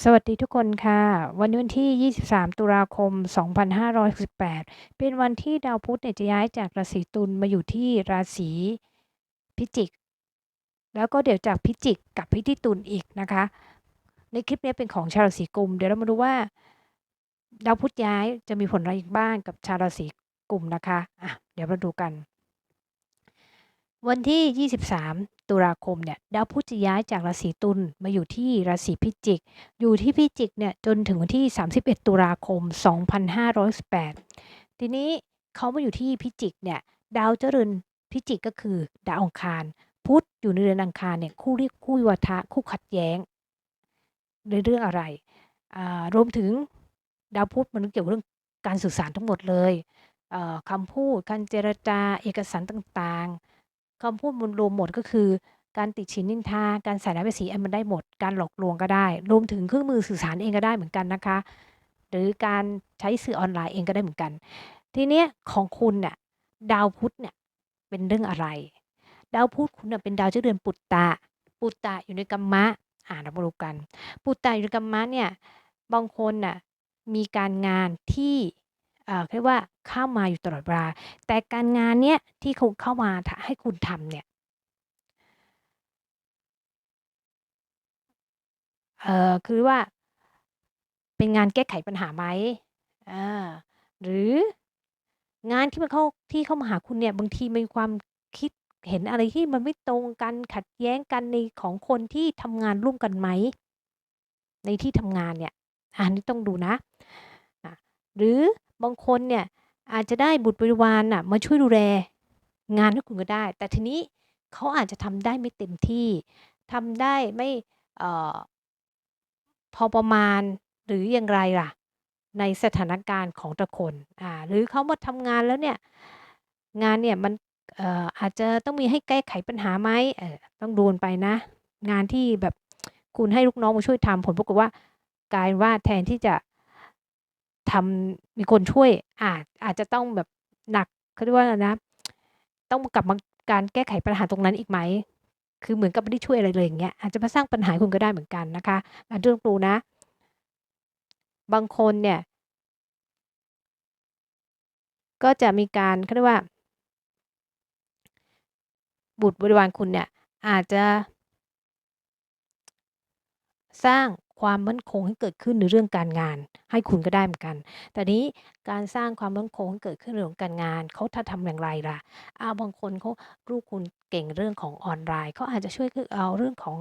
สวัสดีทุกคนค่ะ วันนี้วันที่ 23 ตุลาคม 2568 เป็นวันที่ดาวพุธเนี่ยจะย้ายจากราศีตุลมาอยู่ที่ราศีพิจิก แล้วก็เดี๋ยวจากพิจิกกับพิที่ตุลอีกนะคะ ในคลิปนี้เป็นของชาวราศีกุม เดี๋ยวเรามาดูว่า ดาวพุธย้ายจะมีผลอะไรอีกบ้างกับชาวราศีกุมนะคะอะเดี๋ยวมาดูกัน วันที่ 23 ตุลาคมเนี่ยดาวพุธจะย้ายจากราศีตุลมาอยู่ที่ราศีพิจิก อยู่ที่พิจิกเนี่ยจนถึงวันที่ 31 ตุลาคม 2518 ทีนี้เขามาอยู่ที่พิจิกเนี่ยดาวเจริญพิจิกก็คือดาวอังคาร พุธอยู่ในเรือนอังคารเนี่ยคู่เรียกคู่วิวาทะคู่ขัดแย้งในเรื่องอะไรรวมถึงดาวพุธมันเกี่ยวกับเรื่องการสื่อสารทั้งหมดเลยคำพูดการเจรจาเอกสารต่างๆ คำพูดรวมหมดก็คือ การติดชินนินทา การใส่ร้ายป้ายสีอันมันได้หมด การหลอกลวงก็ได้ รวมถึงเครื่องมือสื่อสารเองก็ได้เหมือนกันนะคะ หรือการใช้สื่อออนไลน์เองก็ได้เหมือนกัน ทีเนี้ยของคุณเนี่ยดาวพุธเนี่ยเป็นเรื่องอะไร ดาวพุธคุณเป็นดาวเจ้าเดือนปุตตะ ปุตตะอยู่ในกัมมะ อ่านเราดูกัน ปุตตะอยู่ในกัมมะเนี่ย บางคนน่ะมีการงานที่ เรียกว่าเข้ามาอยู่ตลอดเวลา แต่การงานเนี้ยที่คุณเข้ามาให้คุณทำเนี่ยเอ่อคือว่าเป็นงานแก้ไขปัญหาไหมอ่าหรืองานที่มันเข้าที่เข้ามาหาคุณเนี่ยบางทีมีความคิดเห็นอะไรที่มันไม่ตรงกันขัดแย้งกันในของคนที่ทำงานร่วมกันไหม ในที่ทำงานเนี่ยอันนี้ต้องดูนะ หรือ บางคนเนี่ยอาจจะได้บุตรบริวารน่ะมาช่วยดูแลงานให้คุณก็ได้ แต่ทีนี้เขาอาจจะทำได้ไม่เต็มที่ทำได้ไม่ออพอประมาณหรืออย่างไรล่ะ ในสถานการณ์ของแตะคนอ่าหรือเขามาทำงานแล้วเนี่ยงานเนี่ยมันอาจจะต้องมีให้แก้ไขปัญหาไหมต้องดูนไปนะ งานที่แบบคุณให้ลูกน้องมาช่วยทำผลปรากฏว่ากลายว่าแทนที่จะ ทำมีคนช่วยอาจอาจจะต้องแบบหนักเขาเรียกว่านะ ต้องกลับมาการแก้ไขปัญหาตรงนั้นอีกไหม คือเหมือนกับไม่ได้ช่วยอะไรเลยอย่างเงี้ยอาจจะมาสร้างปัญหาคุณก็ได้เหมือนกันนะคะอันเรื่องครูนะ บางคนเนี่ย ก็จะมีการเขาเรียกว่า บุตรบริวารคุณเนี่ย อาจจะ สร้าง ความมั่นคงให้เกิดขึ้นในเรื่องการงาน ให้คุณก็ได้เหมือนกัน แต่นี้การสร้างความมั่นคงให้เกิดขึ้นในเรื่องการงานเขาถ้าทำอย่างไรล่ะอาบางคนเขาลูกคุณเก่งเรื่องของออนไลน์เขาอาจจะช่วยคือเอาเรื่องของ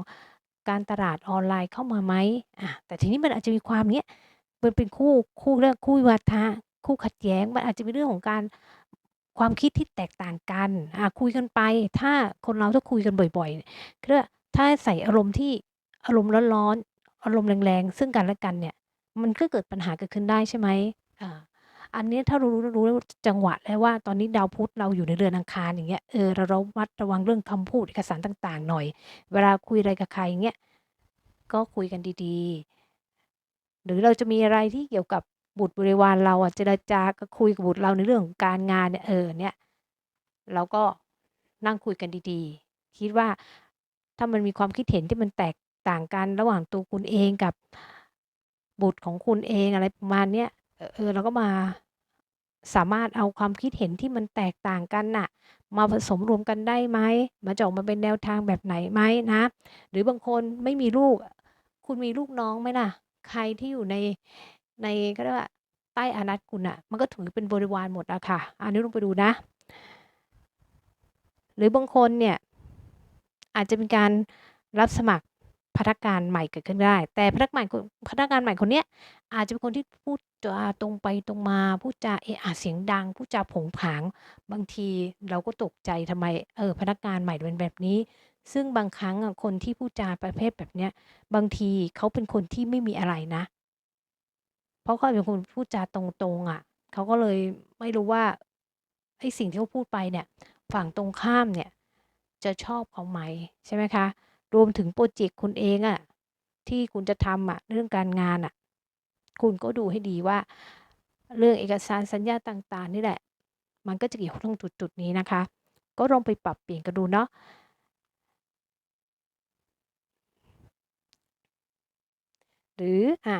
การตลาดออนไลน์เข้ามาไหมอะแต่ทีนี้มันอาจจะมีความเนี้ยมันเป็นคู่คู่เรื่องคู่วัฒะคู่ขัดแย้งมันอาจจะเป็นเรื่องของการความคิดที่แตกต่างกันอะคุยกันไป ถ้าคนเราถ้าคุยกันบ่อยๆเคือถ้าใส่อารมณ์ที่อารมณ์ร้อน อารมณ์แรงๆ ซึ่งกันและกันเนี่ย มันก็เกิดปัญหาเกิดขึ้นได้ใช่ไหมอ่าอันนี้ถ้ารู้รู้รู้จังหวะแล้วว่าตอนนี้ดาวพุธเราอยู่ในเรือนอังคารอย่างเงี้ยเออเราวัดระวังเรื่องคำพูดเอกสารต่าง ๆ หน่อย เวลาคุยอะไรกับใครเงี้ยก็คุยกันดีๆ หรือเราจะมีอะไรที่เกี่ยวกับบุตรบริวารเราอะเจรจาก็คุยกับบุตรเราในเรื่องของการงานเนี่ยเออเนี่ยเราก็นั่งคุยกันดีๆ คิดว่าถ้ามันมีความคิดเห็นที่มันแตก ต่างกันระหว่างตัวคุณเองกับบุตรของคุณเองอะไรประมาณเนี้ยเออเราก็มาสามารถเอาความคิดเห็นที่มันแตกต่างกันน่ะ มาผสมรวมกันได้ไหมมาจะออกมาเป็นแนวทางแบบไหนไหมนะ หรือบางคนไม่มีลูก คุณมีลูกน้องไหมล่ะ ใครที่อยู่ในในก็เรียกว่าใต้อานัตคุณอะมันก็ถือเป็นบริวารหมดอะค่ะ อันนี้ลงไปดูนะ หรือบางคนเนี่ย อาจจะเป็นการรับสมัคร พนักงานใหม่เกิดขึ้นได้ แต่พนักงานพนักงานใหม่คนเนี้ยอาจจะเป็นคนที่พูดจาตรงไปตรงมา พูดจาเอะอะเสียงดัง พูดจาผงผาง บางทีเราก็ตกใจทำไม เออ พนักงานใหม่เป็นแบบนี้ ซึ่งบางครั้งคนที่พูดจาประเภทแบบเนี้ย บางทีเขาเป็นคนที่ไม่มีอะไรนะ เพราะเขาเป็นคนพูดจาตรงๆ อะ เขาก็เลยไม่รู้ว่าไอ้สิ่งที่เขาพูดไปเนี่ย ฝั่งตรงข้ามเนี่ย จะชอบเขาไหม ใช่ไหมคะ รวมถึงโปรเจกต์คุณเองอะที่คุณจะทำอะเรื่องการงานอะคุณก็ดูให้ดีว่า เรื่องเอกสารสัญญาต่าง ๆ นี่แหละ มันก็จะเกี่ยวข้องจุด ๆ นี้นะคะ ก็ลองไปปรับเปลี่ยนกันดูเนาะหรืออ่า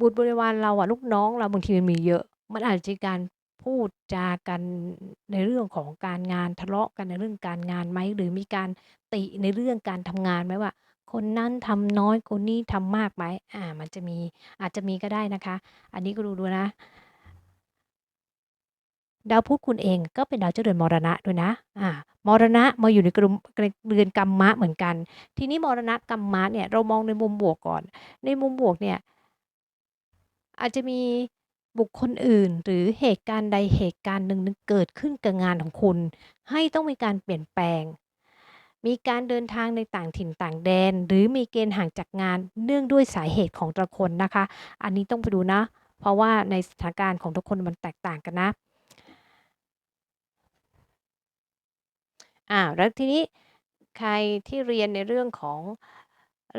บุตรบริวารเราอะลูกน้องเราบางทีมันมีเยอะ มันอาจจะมีการ พูดจากันในเรื่องของการงานทะเลาะกันในเรื่องการงานไหมหรือมีการติในเรื่องการทำงานไหมว่า คนนั้นทำน้อยคนนี้ทำมากไหมอ่า มันจะมีอาจจะมีก็ได้นะคะ อันนี้ก็ดูๆนะดาวพุธคุณเองก็เป็นดาวเจ้าเรือนมรณะด้วยนะ อ่า มรณะมาอยู่ในกรุมเรือนกัมมะเหมือนกัน ทีนี้มรณะกัมมะเนี่ยเรามองในมุมบวกก่อน ในมุมบวกเนี่ยอาจจะมี บุคคลอื่น หรือเหตุการณ์ใดเหตุการณ์หนึ่งเกิดขึ้นกับงานของคุณ ให้ต้องมีการเปลี่ยนแปลง มีการเดินทางในต่างถิ่นต่างแดน หรือมีเกณฑ์ห่างจากงานเนื่องด้วยสาเหตุของแต่ละคนนะคะ อันนี้ต้องไปดูนะ เพราะว่าในสถานการณ์ของทุกคนมันแตกต่างกันนะอ่าแล้วทีนี้ใครที่เรียนในเรื่องของ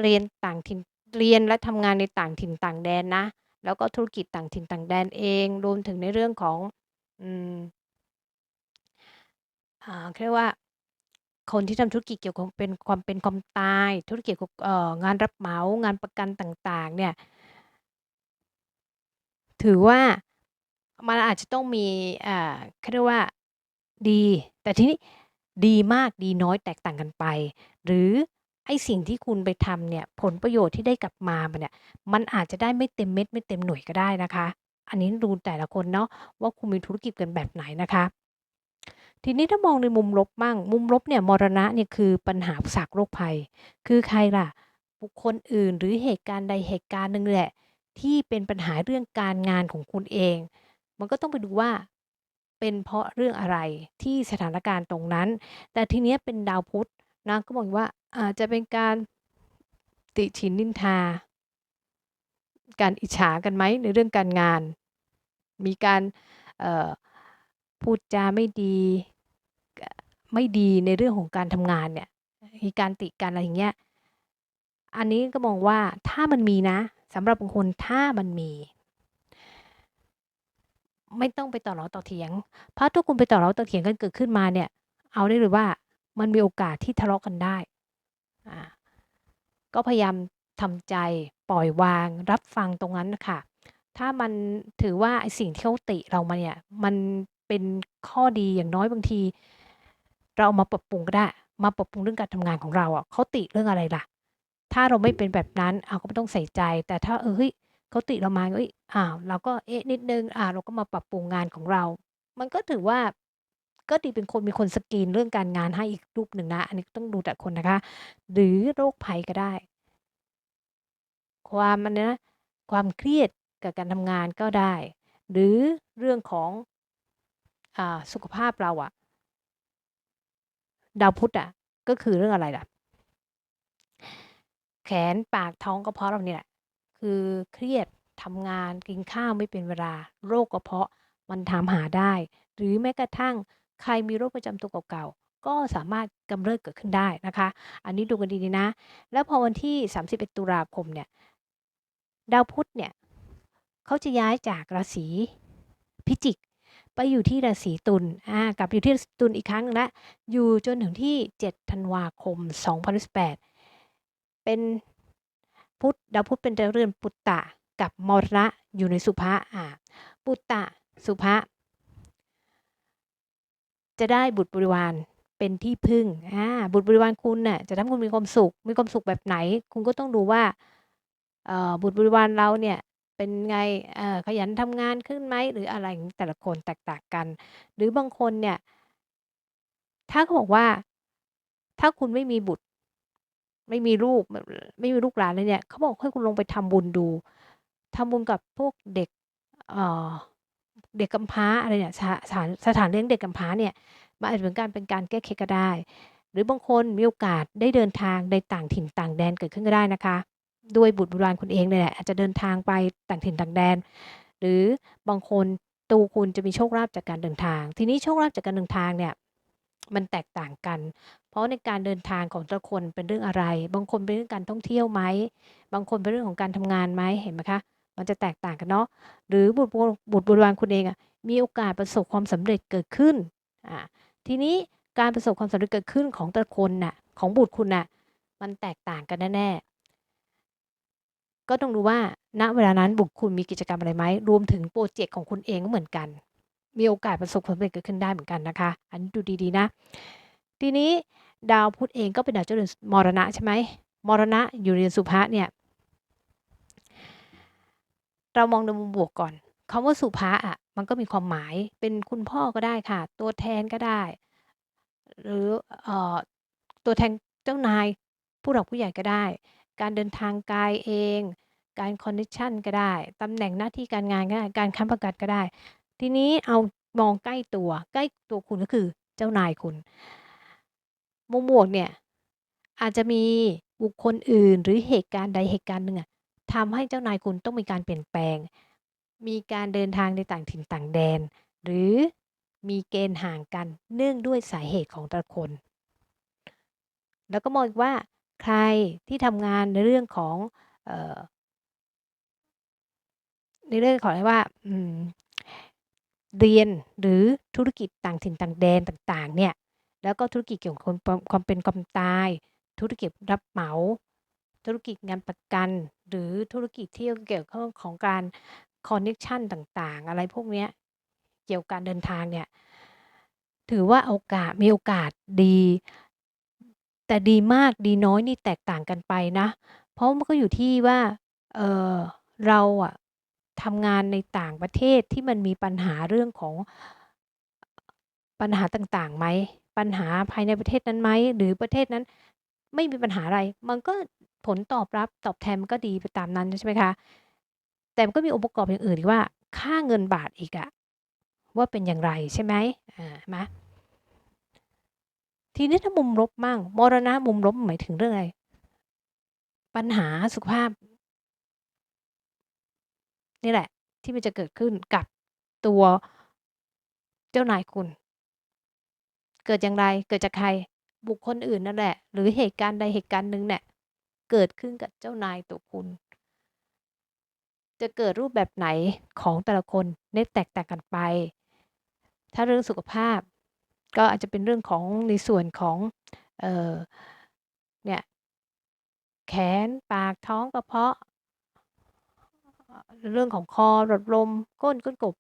เรียนต่างถิ่นเรียนและทำงานในต่างถิ่นต่างแดนนะ แล้วก็ธุรกิจต่างถิ่นต่างแดนเอง รวมถึงในเรื่องของอืมอ่าเขาเรียกว่า คนที่ทำธุรกิจเกี่ยวกับเป็นความเป็นความตาย ธุรกิจเกี่ยวกับเอ่องานรับเหมางานประกันต่างๆ เนี่ย ถือว่ามันอาจจะต้องมีอ่าเขาเรียกว่าดี แต่ทีนี้ดีมากดีน้อยแตกต่างกันไป หรือ ไอ้สิ่งที่คุณไปทำเนี่ย ผลประโยชน์ที่ได้กลับมามันเนี่ย มันอาจจะได้ไม่เต็มเม็ดไม่เต็มหน่วยก็ได้นะคะ อันนี้ดูแต่ละคนเนาะว่าคุณมีธุรกิจกันแบบไหนนะคะ ทีนี้ถ้ามองในมุมลบบ้าง มุมลบเนี่ยมรณะเนี่ยคือปัญหาอุปสรรคโรคภัย คือใครล่ะ บุคคลอื่นหรือเหตุการณ์ใดเหตุการณ์หนึ่งแหละ ที่เป็นปัญหาเรื่องการงานของคุณเอง มันก็ต้องไปดูว่าเป็นเพราะเรื่องอะไรที่สถานการณ์ตรงนั้น แต่ทีเนี้ยเป็นดาวพุธ นะก็บอกว่าอาจจะเป็นการติฉินนินทา การอิจฉากันไหมในเรื่องการงาน มีการพูดจาไม่ดีไม่ดีในเรื่องของการทำงานเนี่ยมีการติกันอะไรอย่างเงี้ยอันนี้ก็มองว่าถ้ามันมีนะสำหรับบางคนถ้ามันมี ไม่ต้องไปต่อล้อต่อเถียง เพราะถ้าคุณไปต่อล้อต่อเถียงกันเกิดขึ้นมาเนี่ย เอาได้เลยว่า มันมีโอกาสที่ทะเลาะกันได้อ่าก็พยายามทำใจปล่อยวางรับฟังตรงนั้นนะค่ะ ถ้ามันถือว่าไอ้สิ่งที่เขาติเรามาเนี่ย มันเป็นข้อดีอย่างน้อยบางที เราเอามาปรับปรุงก็ได้ มาปรับปรุงเรื่องการทำงานของเราอะเขาติเรื่องอะไรล่ะ ถ้าเราไม่เป็นแบบนั้นอ้าก็ไม่ต้องใส่ใจ แต่ถ้าเออเฮ้ยเขาติเรามาเฮ้ยอ้าวเราก็เอ๊ะนิดนึงอ่าเราก็มาปรับปรุงงานของเรา มันก็ถือว่า ก็ดีเป็นคนมีคนสกรีนเรื่องการงานให้อีกรูปหนึ่งนะ อันนี้ต้องดูแต่คนนะคะ หรือโรคภัยก็ได้ ความอะไรนะความเครียดกับการทำงานก็ได้ หรือเรื่องของอสุขภาพเราอะดาวพุธอะก็คือเรื่องอะไรล่ะ แขนปากท้องกระเพาะเราเนี่ยแหละคือเครียดทำงานกินข้าวไม่เป็นเวลา โรคกระเพาะมันถามหาได้ หรือแม้กระทั่ง ใครมีโรคประจำตัวเก่าๆ ก็สามารถกำเริบเกิดขึ้นได้นะคะ อันนี้ดูกันดีๆนะ แล้วพอวันที่ 31 ตุลาคมเนี่ยดาวพุธเนี่ยเขาจะย้ายจากราศีพิจิก ไปอยู่ที่ราศีตุลอากลับไปอยู่ที่ราศีตุลอีกครั้งนึงล้วอยู่จนถึงที่ 7 ธันวาคม 2018 เป็นพุธดาวพุธเป็นดาวเรือนปุตตะกับมรณะอยู่ในสุภะอ่าปุตตะสุภะ จะได้บุตรบริวารเป็นที่พึ่งอาบุตรบริวารคุณน่ะจะทำให้คุณมีความสุข มีความสุขแบบไหน คุณก็ต้องดูว่าเอ่อบุตรบริวารเราเนี่ยเป็นไงเอ่อขยันทำงานขึ้นไหมหรืออะไรแต่ละคนแตกต่างกัน หรือบางคนเนี่ย ถ้าเขาบอกว่าถ้าคุณไม่มีบุตร ไม่มีลูกไม่มีลูกหลานเลยเนี่ยเขาบอกให้คุณลองไปทำบุญดูทำบุญกับพวกเด็กเอ่อ เด็กกำพร้าอะไรเนี่ยสถานสถานเลี้ยงเด็กกำพร้าเนี่ยมันอาจจะเป็นการเป็นการแก้เคล็ดก็ได้ หรือบางคนมีโอกาสได้เดินทางในต่างถิ่นต่างแดนเกิดขึ้นก็ได้นะคะ ด้วยบุตรบริวารคุณเองเนี่ยแหละอาจจะเดินทางไปต่างถิ่นต่างแดน หรือบางคนตัวคุณจะมีโชคลาภจากการเดินทาง ทีนี้โชคลาภจากการเดินทางเนี่ยมันแตกต่างกัน เพราะในการเดินทางของแต่ละคนเป็นเรื่องอะไร บางคนเป็นเรื่องการท่องเที่ยวไหม บางคนเป็นเรื่องของการทำงานไหมเห็นไหมคะ มันจะแตกต่างกันเนาะหรือบุตรบบุตรบริวารคุณเองอะมีโอกาสประสบความสำเร็จเกิดขึ้นอ่าทีนี้การประสบความสำเร็จเกิดขึ้นของแต่คนน่ะของบุตรคุณน่ะมันแตกต่างกันแน่ๆก็ต้องดูว่าณเวลานั้นบุคคุณมีกิจกรรมอะไรไหมรวมถึงพรเจกต์ของคุณเองก็เหมือนกัน มีโอกาสประสบความสำเร็จเกิดขึ้นได้เหมือนกันนะคะ อันนี้ดูดีๆนะ ทีนี้ดาวพุธเองก็เป็นดาวเจ้าเรือนมรณะใช่ไหมมรณะอยู่ในเรือนสุภะเนี่ย เรามองในมุมบวกก่อนคำว่าสุภะอะมันก็มีความหมายเป็นคุณพ่อก็ได้ค่ะ ตัวแทนก็ได้ หรือเอ่อตัวแทนเจ้านาย ผู้หลักผู้ใหญ่ก็ได้ การเดินทางไกลเอง การคอนเน็กชันก็ได้ตำแหน่งหน้าที่การงานก็ได้การค้ำประกันก็ได้ ทีนี้เอามองใกล้ตัว ใกล้ตัวคุณก็คือเจ้านายคุณ มุมบวกเนี่ยอาจจะมีบุคคลอื่นหรือเหตุการณ์ใดเหตุการณ์หนึ่งอะ ทำให้เจ้านายคุณต้องมีการเปลี่ยนแปลง มีการเดินทางในต่างถิ่นต่างแดน หรือมีเกณฑ์ห่างกันเนื่องด้วยสาเหตุของแต่ละคน แล้วก็มองอีกว่า ใครที่ทำงานในเรื่องของออในเรื่องของอะไรว่าเรียนหรือธุรกิจต่างถิ่นต่างแดนต่างๆ เนี่ย แล้วก็ธุรกิจเกี่ยวกับความความเป็นความตาย ธุรกิจรับเหมา ธุรกิจงานประกัน หรือธุรกิจที่เกี่ยวข้องของการคอนเน็กชันต่างๆ อะไรพวกนี้เกี่ยวกับการเดินทางเนี่ย ถือว่าโอกาสมีโอกาสดี แต่ดีมากดีน้อยนี่แตกต่างกันไปนะ เพราะมันก็อยู่ที่ว่าเออเราอะทำงานในต่างประเทศที่มันมีปัญหาเรื่องของปัญหาต่างๆไหม ปัญหาภายในประเทศนั้นไหม หรือประเทศนั้นไม่มีปัญหาอะไร มันก็ ผลตอบรับตอบแทนมันก็ดีไปตามนั้นใช่ไหมคะ แต่มันก็มีองค์ประกอบอย่างอื่นอีกว่า ค่าเงินบาทอีกอะว่าเป็นอย่างไรใช่ไหมอ่าเห็นไหมทีนี้ถ้ามุมลบบ้างมรณะมุมลบหมายถึงเรื่องอะไร ปัญหาสุขภาพ นี่แหละ ที่มันจะเกิดขึ้นกับตัวเจ้านายคุณ เกิดอย่างไรเกิดจากใครบุคคลอื่นนั่นแหละ หรือเหตุการณ์ใดเหตุการณ์หนึ่งเนี่ย เกิดขึ้นกับเจ้านายตัวคุณ จะเกิดรูปแบบไหนของแต่ละคนเนี่ยแตกต่างกันไป ถ้าเรื่องสุขภาพ ก็อาจจะเป็นเรื่องของในส่วนของเอ่อเนี่ยแขนปากท้องกระเพาะ เรื่องของคอหลอดลมก้นก้นกบ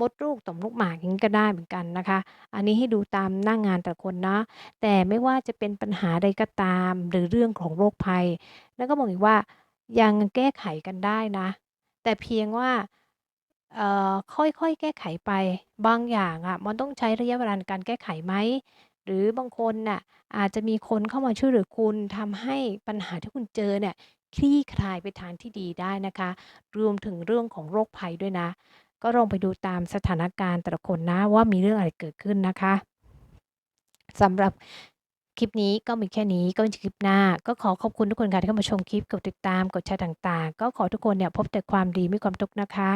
มดลูกต่อมลูกหมากอย่างงี้ก็ได้เหมือนกันนะคะ อันนี้ให้ดูตามหน้างานแต่ละคนนะ แต่ไม่ว่าจะเป็นปัญหาใดก็ตามหรือเรื่องของโรคภัย แล้วก็บอกอีกว่ายังแก้ไขกันได้นะ แต่เพียงว่าเอ่อค่อยๆ แก้ไขไป บางอย่างอะมันต้องใช้ระยะเวลาในการแก้ไขไหม หรือบางคนน่ะอาจจะมีคนเข้ามาช่วยเหลือคุณทำให้ปัญหาที่คุณเจอเนี่ยคลี่คลายไปทางที่ดีได้นะคะ รวมถึงเรื่องของโรคภัยด้วยนะ ก็ลองไปดูตามสถานการณ์แต่ละคนนะว่ามีเรื่องอะไรเกิดขึ้นนะคะสำหรับคลิปนี้ก็มีแค่นี้ก็เป็นคลิปหน้า ก็ขอขอบคุณทุกคนค่ะที่เข้ามาชมคลิปกดติดตามกดแชร์ต่างๆ ก็ขอทุกคนเนี่ยพบแต่ความดีไม่ความทุกข์นะคะ